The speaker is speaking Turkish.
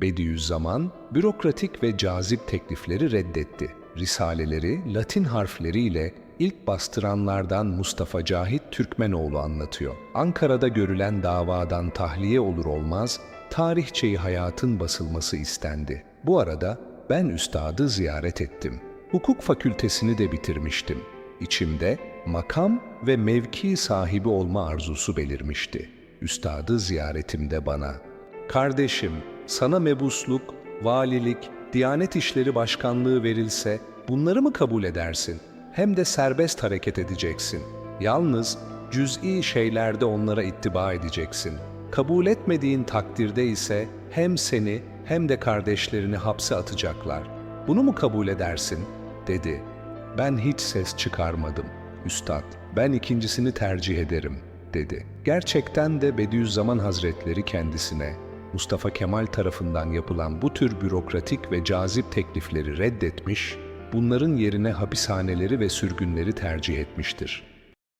Bediüzzaman, bürokratik ve cazip teklifleri reddetti. Risaleleri Latin harfleriyle ilk bastıranlardan Mustafa Cahit Türkmenoğlu anlatıyor. Ankara'da görülen davadan tahliye olur olmaz, tarihçeyi hayatın basılması istendi. Bu arada ben üstadı ziyaret ettim. Hukuk fakültesini de bitirmiştim. İçimde makam ve mevki sahibi olma arzusu belirmişti. Üstadı ziyaretimde bana, Kardeşim, sana mebusluk, valilik, Diyanet İşleri Başkanlığı verilse bunları mı kabul edersin? Hem de serbest hareket edeceksin. Yalnız cüz'i şeylerde onlara ittiba edeceksin. Kabul etmediğin takdirde ise hem seni hem de kardeşlerini hapse atacaklar. Bunu mu kabul edersin? dedi. Ben hiç ses çıkarmadım. Üstad, ben ikincisini tercih ederim, dedi. Gerçekten de Bediüzzaman Hazretleri kendisine Mustafa Kemal tarafından yapılan bu tür bürokratik ve cazip teklifleri reddetmiş, bunların yerine hapishaneleri ve sürgünleri tercih etmiştir.